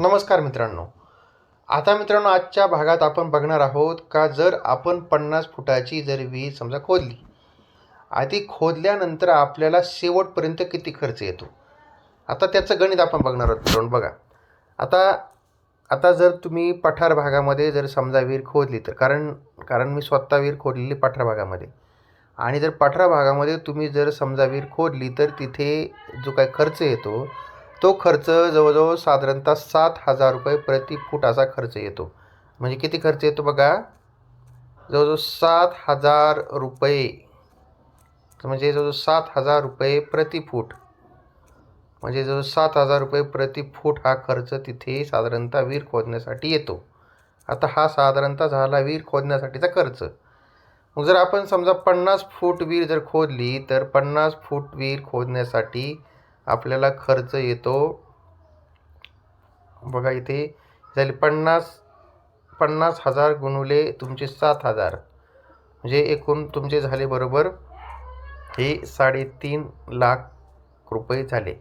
नमस्कार मित्रांनो. आता मित्रांनो आजच्या भागात आपण बघणार आहोत का जर आपण पन्नास फुटाची जर विहीर समजा खोदली आधी खोदल्यानंतर आपल्याला शेवटपर्यंत किती खर्च येतो? आता त्याचं गणित आपण बघणार आहोत मित्रांनो बघा. आता आता जर तुम्ही पठार भागामध्ये जर समजा विहीर खोदली तर कारण कारण मी स्वतः विहीर खोदलेली पठार भागामध्ये. आणि जर पठार भागामध्ये तुम्ही जर समजा विहीर खोदली तर तिथे जो काय खर्च येतो तो खर्च जवळजवळ साधारणतः सात हजार रुपये प्रति फूट असा खर्च येतो. म्हणजे किती खर्च येतो बघा? जवळजवळ सात हजार रुपये. म्हणजे जवळजवळ सात हजार रुपये प्रति फूट. म्हणजे जवळ सात हजार रुपये प्रति फूट हा खर्च तिथे साधारणतः विहीर खोदण्यासाठी येतो. आता हा साधारणतः झाला विहीर खोदण्यासाठीचा खर्च. मग जर आपण समजा पन्नास फूट विहीर जर खोदली तर पन्नास फूट विहीर खोदण्यासाठी आपल्याला खर्च येतो. बघा इथे झाले पन्नास पन्नास हजार गुणुले तुमचे सात हजार. म्हणजे एकूण तुमचे झाले बरोबर हे साडेतीन लाख रुपये झाले.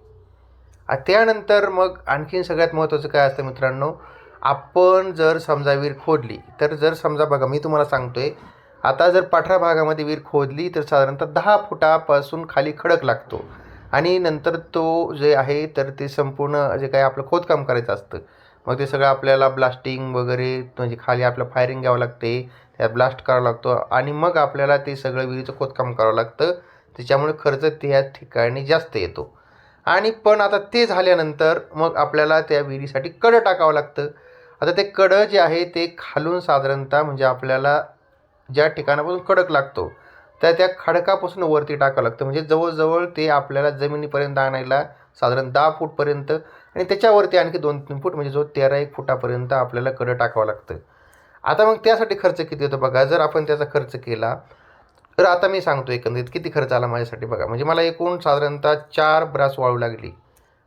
त्यानंतर मग आणखीन सगळ्यात महत्त्वाचं काय असतं मित्रांनो आपण जर समजा विहीर खोदली तर जर समजा बघा मी तुम्हाला सांगतो आहे आता जर पाठरा भागामध्ये विहीर खोदली तर साधारणतः दहा फुटापासून खाली खडक लागतो. आणि नंतर तो जे आहे तर ते संपूर्ण जे काही आपलं खोदकाम करायचं असतं. मग ते सगळं आपल्याला ब्लास्टिंग वगैरे म्हणजे खाली आपलं फायरिंग घ्यावं लागते त्यात ब्लास्ट करावं लागतो आणि मग आपल्याला ते सगळं विहिरीचं खोदकाम करावं लागतं. त्याच्यामुळे खर्च त्या ठिकाणी जास्त येतो. आणि पण आता ते झाल्यानंतर मग आपल्याला त्या विहिरीसाठी कडं टाकावं लागतं. आता ते कडं जे आहे ते खालून साधारणतः म्हणजे आपल्याला ज्या ठिकाणापासून कडक लागतो तर त्या खडकापासून वरती टाकावं लागतं. म्हणजे जवळजवळ ते आपल्याला जमिनीपर्यंत आणायला साधारण दहा फूटपर्यंत आणि त्याच्यावरती आणखी दोन तीन फूट म्हणजे जो तेरा एक फुटापर्यंत आपल्याला कडं टाकावं लागतं. आता मग त्यासाठी खर्च किती होतो बघा? जर आपण त्याचा खर्च केला तर आता मी सांगतो एकंदरीत किती खर्च आला माझ्यासाठी बघा. म्हणजे मला एकूण साधारणतः चार ब्रास वाळू लागली.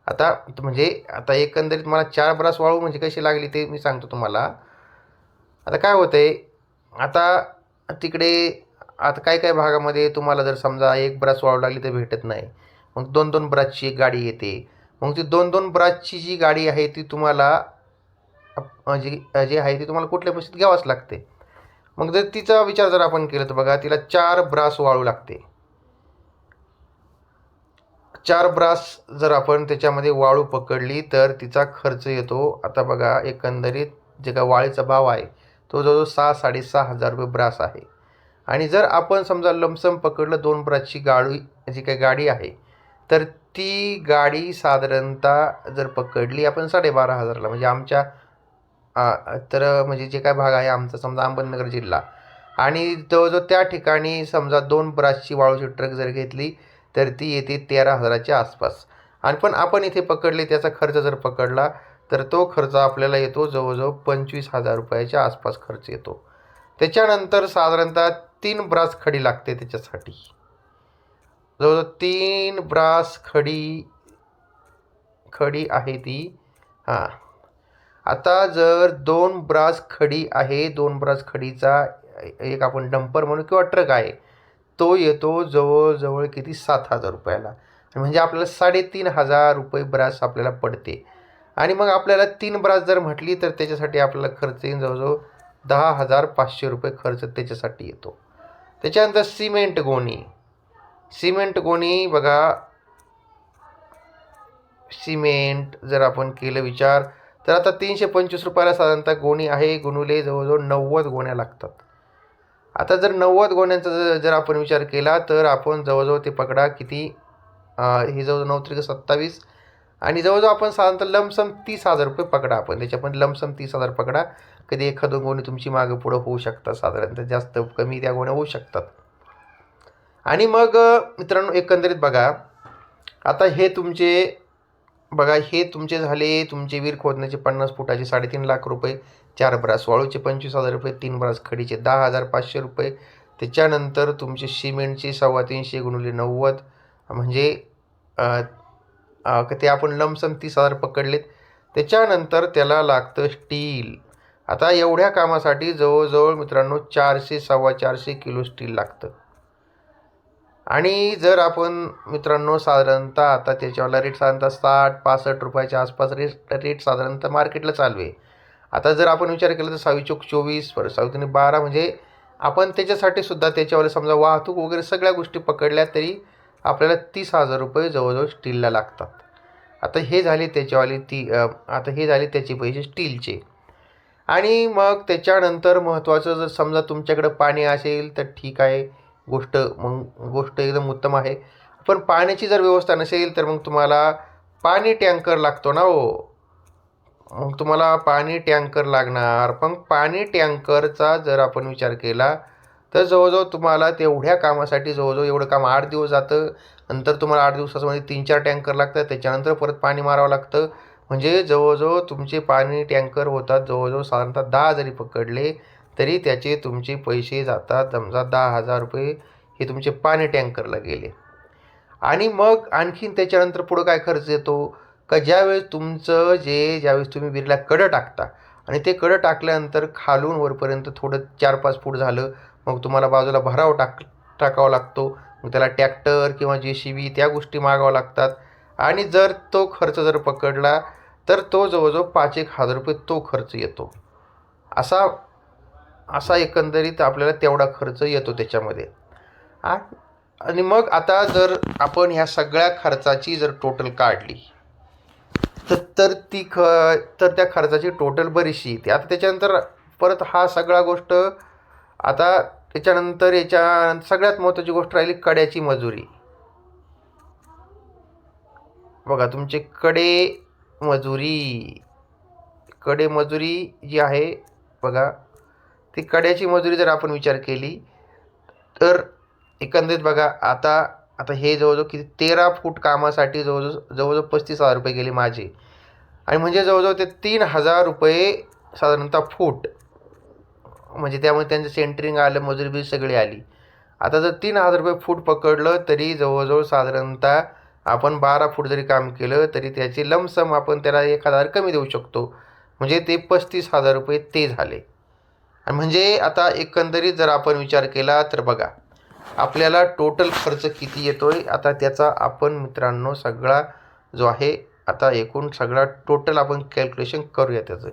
आता म्हणजे आता एकंदरीत मला चार ब्रास वाळू म्हणजे कशी लागली ते मी सांगतो तुम्हाला. आता काय होतं आहे आता तिकडे आता काही काही भागामध्ये तुम्हाला जर समजा एक ब्रास वाळू लागली तर भेटत नाही. मग दोन दोन ब्रासची एक गाडी येते. मग ती दोन दोन ब्रासची जी गाडी आहे ती तुम्हाला म्हणजे, जी जी आहे ती तुम्हाला कुठल्या परिस्थितीत घ्यावाच लागते. मग जर तिचा विचार जर आपण केला तर बघा तिला चार ब्रास वाळू लागते. चार ब्रास जर आपण त्याच्यामध्ये वाळू पकडली तर तिचा खर्च येतो आता बघा एकंदरीत जे का वाळीचा भाव आहे तो जवळजवळ सहा साडेसहा हजार रुपये ब्रास आहे. आणि जर आपण समजा लमसम पकडलं दोन ब्रासची गाडी जी काही गाडी आहे तर ती गाडी साधारणतः जर पकडली आपण साडेबारा हजारला म्हणजे आमच्या तर म्हणजे जे काय भाग आहे आमचा समजा अहमदनगर जिल्हा. आणि जवळजवळ त्या ठिकाणी समजा दोन ब्रासची वाळूची ट्रक जर घेतली तर ती येते तेरा हजाराच्या आसपास. आणि पण आपण इथे पकडले त्याचा खर्च जर पकडला तर तो खर्च आपल्याला येतो जवळजवळ पंचवीस हजार रुपयाच्या आसपास खर्च येतो. त्याच्यानंतर साधारणतः तीन ब्रास खडी लागते त्याच्यासाठी. जवळजवळ तीन ब्रास खडी खडी आहे ती. हां. आता जर दोन ब्रास खडी आहे दोन ब्रास खडीचा एक आपण डंपर म्हणू किंवा ट्रक आहे तो येतो जवळजवळ किती? सात हजार रुपयाला. म्हणजे आपल्याला साडेतीन हजार रुपये ब्रास आपल्याला पडते. आणि मग आपल्याला तीन ब्रास जर म्हटली तर त्याच्यासाठी आपल्याला खर्च येईल जवळजवळ दहा हजार पाचशे रुपये खर्च त्याच्यासाठी येतो. त्याच्यानंतर सिमेंट गोणी. सिमेंट गोणी बघा. सिमेंट जर आपण केलं विचार तर आता तीनशे पंचवीस रुपयाला साधारणतः गोणी आहे. गुणुले जवळजवळ नव्वद गोण्या लागतात. आता जर नव्वद गोण्यांचा जर जर आपण विचार केला तर आपण जवळजवळ ते पकडा किती हे जवळजवळ नऊ त्रिक सत्तावीस आणि जवळजवळ आपण साधारणतः लमसम तीस हजार रुपये पकडा आपण. त्याच्या पण लमसम तीस हजार पकडा. कधी एखादं गोणी तुमची मागं पुढं होऊ शकतात साधारणतः. जास्त कमी त्या गोण्या होऊ शकतात. आणि मग मित्रांनो एकंदरीत बघा. आता हे तुमचे बघा हे तुमचे झाले तुमचे विहीर खोदण्याचे पन्नास फुटाचे साडेतीन लाख रुपये चार ब्रास वाळूचे पंचवीस हजार रुपये तीन ब्रास खडीचे दहा हजार पाचशे रुपये. त्याच्यानंतर तुमचे सिमेंटचे सव्वा तीनशे गुणले नव्वद. म्हणजे ते आपण लमसम तीस हजार पकडलेत. त्याच्यानंतर त्याला लागतं स्टील. आता एवढ्या कामासाठी जवळजवळ मित्रांनो चारशे सव्वा चारशे किलो स्टील लागतं. आणि जर आपण मित्रांनो साधारणतः आता त्याच्यावाला रेट साधारणतः साठ पासष्ट रुपयाच्या आसपास रेट रेट साधारणतः मार्केटला चालू आहे. आता जर आपण विचार केला तर सहावी चौक चोवीस पर सहावी बारा म्हणजे आपण त्याच्यासाठी सुद्धा त्याच्यावाले समजा वाहतूक वगैरे सगळ्या गोष्टी पकडल्या तरी आपल्याला तीस हजार रुपये जवळजवळ स्टीलला लागतात. आता हे झाले त्याच्यावाली ती आता हे झाले त्याचे पैसे स्टीलचे आणि मग त्याच्यानंतर महत्त्वाचं जर समजा तुमच्याकडं पाणी असेल तर ठीक आहे. गोष्ट मग गोष्ट एकदम उत्तम आहे. पण पाण्याची जर व्यवस्था नसेल तर मग तुम्हाला पाणी टँकर लागतो ना हो. मग तुम्हाला पाणी टँकर लागणार. पण पाणी टँकरचा जर आपण विचार केला तर जवळजवळ तुम्हाला तेवढ्या कामासाठी जवळजवळ एवढं काम आठ दिवस जातं. नंतर तुम्हाला आठ दिवसामध्ये तीन चार टँकर लागतात. त्याच्यानंतर परत पाणी मारावं लागतं. म्हणजे जवळजवळ तुमचे पाणी टँकर होतात जवळजवळ साधारणतः दहा जरी पकडले तरी त्याचे तुमचे पैसे जातात. समजा दहा हजार रुपये हे तुमचे पाणी टँकरला गेले. आणि मग आणखीन त्याच्यानंतर पुढं काय खर्च येतो? का ज्यावेळेस तुमचं जे ज्यावेळेस तुम्ही विहिरीला कडं टाकता आणि ते कडं टाकल्यानंतर खालून वरपर्यंत थोडं चार पाच फूट झालं मग तुम्हाला बाजूला भराव टाक टाकावा लागतो. मग त्याला टॅक्टर किंवा जे सी बी त्या गोष्टी मागाव्या लागतात. आणि जर तो खर्च जर पकडला तर तो जवळजवळ पाच एक हजार रुपये तो खर्च येतो. असा असा एकंदरीत आपल्याला तेवढा खर्च येतो त्याच्यामध्ये. आ- आणि मग आता जर आपण ह्या सगळ्या खर्चाची जर टोटल काढली तर तर ती ख तर त्या खर्चाची टोटल बरीचशी येते. आता त्याच्यानंतर परत हा सगळा गोष्ट आता त्याच्यानंतर याच्या सगळ्यात महत्त्वाची गोष्ट राहिली कड्याची मजुरी. बघा तुमचे कडे मजुरी. कडे मजुरी जी आहे बघा ती कड्याची मजुरी जर आपण विचार केली तर एकंदरीत बघा आता आता हे जवळजवळ किती तेरा फूट कामासाठी जवळजवळ जवळजवळ पस्तीस हजार रुपये गेले माझे. आणि म्हणजे जवळजवळ ते तीन हजार रुपये साधारणतः फूट. म्हणजे त्यामुळे त्यांचं सेंटरिंग आलं मजुरी बी सगळी आली. आता जर तीन हजार रुपये फूट पकडलं तरी जवळजवळ साधारणतः आपण बारा फूट जरी काम केलं तरी त्याची लमसम आपण त्याला एक हजार कमी देऊ शकतो. म्हणजे ते पस्तीस हजार रुपये ते झाले. म्हणजे आता एकंदरीत जर आपण विचार केला तर बघा आपल्याला टोटल खर्च किती येतो आहे आता त्याचा आपण मित्रांनो सगळा जो आहे आता एकूण सगळा टोटल आपण कॅल्क्युलेशन करूया त्याचं.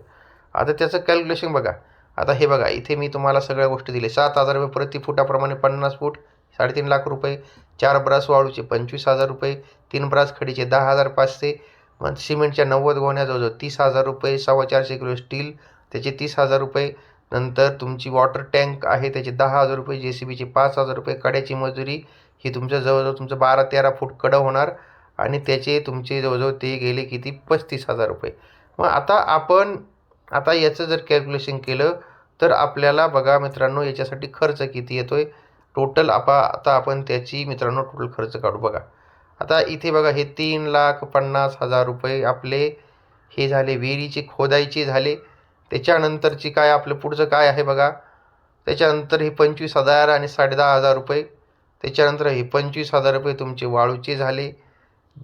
आता त्याचं कॅल्क्युलेशन बघा आता हे बघा इथे मी तुम्हाला सगळ्या गोष्टी दिले सात हजार रुपये प्रति फुटाप्रमाणे पन्नास फूट साडेतीन लाख रुपये चार ब्रास वाळूचे पंचवीस हजार रुपये तीन ब्रास खडीचे दहा हजार पाचशे मग सिमेंटच्या नव्वद गोण्याजवळजवळ तीस हजार रुपये सव्वा चारशे किलो स्टील त्याचे तीस हजार रुपये नंतर तुमची वॉटर टँक आहे त्याचे दहा हजार रुपये जे सी बीचे पाच हजार रुपये कड्याची मजुरी ही तुमच्या जवळजवळ तुमचं बारा तेरा फूट कडं होणार आणि त्याचे तुमचे जवळजवळ ते गेले किती? पस्तीस हजार रुपये. मग आता आपण आता याचं जर कॅल्क्युलेशन केलं तर आपल्याला बघा मित्रांनो याच्यासाठी खर्च किती येतो आहे टोटल आपा आता आपण त्याची मित्रांनो टोटल खर्च काढू बघा. आता इथे बघा हे तीन लाख पन्नास हजार रुपये आपले हे झाले विहिरीचे खोदायचे झाले. त्याच्यानंतरची काय आपलं पुढचं काय आहे बघा? त्याच्यानंतर हे पंचवीस हजार आणि साडेदहा हजार रुपये. त्याच्यानंतर हे पंचवीस हजार रुपये तुमचे वाळूचे झाले.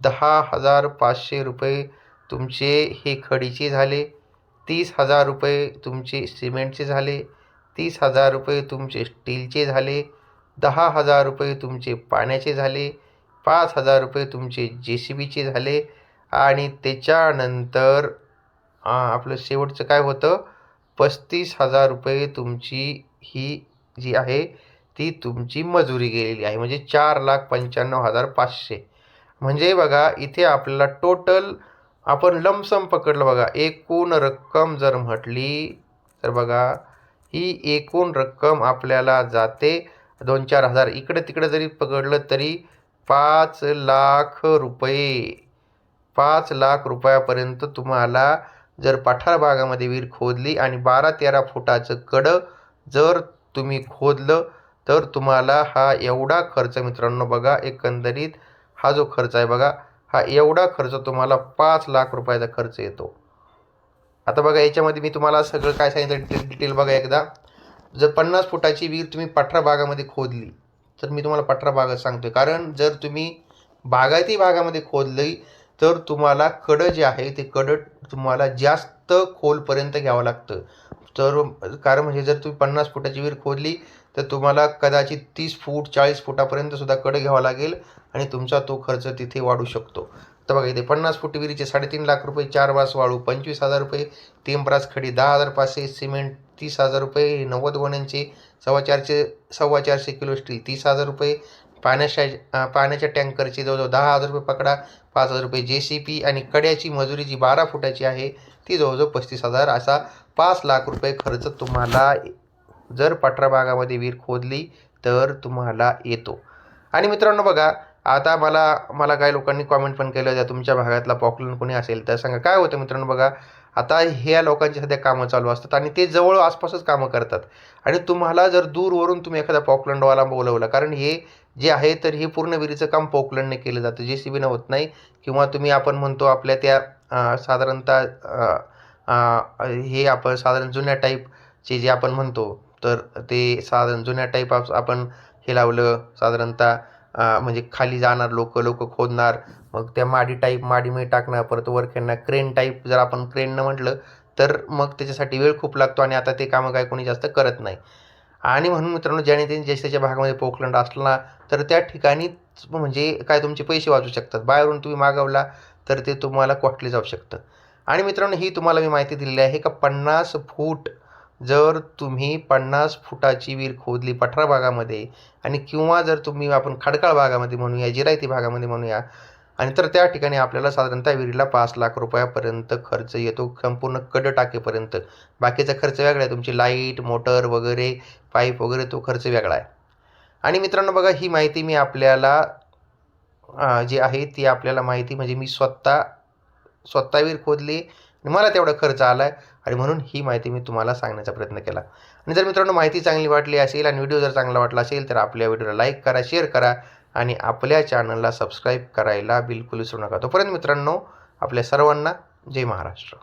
दहा हजार पाचशे रुपये तुमचे हे खडीचे झाले. तीस हजार रुपये तुमचे सिमेंटचे झाले तीस हजार रुपये तुमचे स्टीलचे झाले दहा हजार रुपये तुमचे पाण्याचे झाले पाच हजार रुपये तुमचे जे सी बीचे झाले आणि त्याच्यानंतर आपलं शेवटचं काय होतं? पस्तीस हजार रुपये तुमची ही जी आहे ती तुमची मजुरी गेलेली आहे. म्हणजे चार लाख पंच्याण्णव हजार पाचशे. म्हणजे बघा इथे आपल्याला टोटल आपण लमसम पकडलं बघा एकूण रक्कम जर म्हटली तर बघा ही एकूण रक्कम आपल्याला जाते दोन चार हजार. इकडं तिकडं जरी पकडलं तरी पाच लाख रुपये. पाच लाख रुपयापर्यंत तुम्हाला जर पठार भागामध्ये विहीर खोदली आणि बारा तेरा फुटाचं कडं जर तुम्ही खोदलं तर तुम्हाला हा एवढा खर्च मित्रांनो बघा एकंदरीत हा जो खर्च आहे बघा हा एवढा खर्च तुम्हाला पाच लाख रुपयाचा खर्च येतो. आता बघा याच्यामध्ये मी तुम्हाला सगळं काय सांगितलं डिटेल डिटेल बघा एकदा. जर पन्नास फुटाची विहीर तुम्ही पठरा भागामध्ये खोदली तर मी तुम्हाला पठरा भागात सांगतोय. कारण जर तुम्ही बागायती भागामध्ये खोदली तर तुम्हाला कडं जे आहे ते कडं तुम्हाला जास्त खोलपर्यंत घ्यावं लागतं. तर कारण म्हणजे जर तुम्ही पन्नास फुटाची विहीर खोदली तर तुम्हाला कदाचित तीस फूट चाळीस फुटापर्यंतसुद्धा कडकडे घ्यावा लागेल आणि तुमचा तो खर्च तिथे वाढू शकतो. तर बघा इथे पन्नास फूट विहिरीचे साडेतीन लाख रुपये चार बास वाळू पंचवीस हजार रुपये तीन ब्रास खडी दहा हजार पाचशे सिमेंट तीस हजार रुपये नव्वद गोण्यांचे सव्वा चारशे सव्वा चारशे किलो स्टील तीस हजार रुपये पाण्याच्या पाण्याच्या टँकरची जवळजवळ दहा हजार रुपये पकडा पाच हजार रुपये जे सी पी आणि कड्याची मजुरी जी बारा फुटाची आहे ती जवळजवळ पस्तीस हजार असा पाच लाख रुपये खर्च तुम्हाला जर पठरा भागामध्ये विहीर खोदली तर तुम्हाला येतो. आणि मित्रांनो बघा आता मला मला काही लोकांनी कॉमेंट पण केलं होतं तुमच्या भागातला पॉक्युलर कोणी असेल तर सांगा. काय होतं मित्रांनो बघा आता ह्या लोकांची सध्या कामं चालू असतात आणि ते जवळ आसपासच कामं करतात. आणि तुम्हाला जर दूरवरून तुम्ही एखादा पॉकलंडवाला बोलवला कारण हे जे आहे तर हे पूर्ण विहिरीचं काम पॉकलंडने केलं जातं. जे सी बीनं होत नाही किंवा तुम्ही आपण म्हणतो आपल्या त्या साधारणतः हे आपण साधारण जुन्या टाईपचे जे आपण म्हणतो तर ते साधारण जुन्या टाईप आपण हे लावलं साधारणतः म्हणजे खाली जाणार लोक लोक खोदणार मग त्या माडी टाईप माडीमध्ये टाकणार परत वर खेळणार क्रेन टाईप जर आपण क्रेननं म्हटलं तर मग त्याच्यासाठी वेळ खूप लागतो आणि आता ते कामं काय कोणी जास्त करत नाही. आणि म्हणून मित्रांनो ज्याने त्यांनी ज्याच्या भागामध्ये पोखलंड असला तर त्या ठिकाणी म्हणजे काय तुमचे पैसे वाचू शकतात. बाहेरून तुम्ही मागवला तर ते तुम्हाला कोटले जाऊ शकतं. आणि मित्रांनो ही तुम्हाला मी माहिती दिलेली आहे का पन्नास फूट जर तुम्ही पन्नास फुटाची विहीर खोदली पठरा भागामध्ये आणि किंवा जर तुम्ही आपण खडकाळ भागामध्ये म्हणूया जिरायती भागामध्ये म्हणूया आणि तर त्या ठिकाणी आपल्याला साधारणतः विहिरीला पाच लाख रुपयापर्यंत खर्च येतो संपूर्ण कड टाकेपर्यंत. बाकीचा खर्च वेगळा आहे तुमची लाइट मोटर वगैरे पाईप वगैरे तो खर्च वेगळा आहे. आणि मित्रांनो बघा ही माहिती मी आपल्याला जी आहे ती आपल्याला माहिती म्हणजे मी स्वतः स्वतः विहीर खोदली आणि मला तेवढा खर्च आला आहे आणि म्हणून ही माहिती मी तुम्हाला सांगण्याचा प्रयत्न केला. आणि जर मित्रांनो माहिती चांगली वाटली असेल आणि व्हिडिओ जर चांगला वाटला असेल तर आपल्या व्हिडिओला लाईक करा शेअर करा आणि आपल्या चॅनलला सबस्क्राईब करायला बिलकुल विसरू नका. तोपर्यंत मित्रांनो आपल्या सर्वांना जय महाराष्ट्र.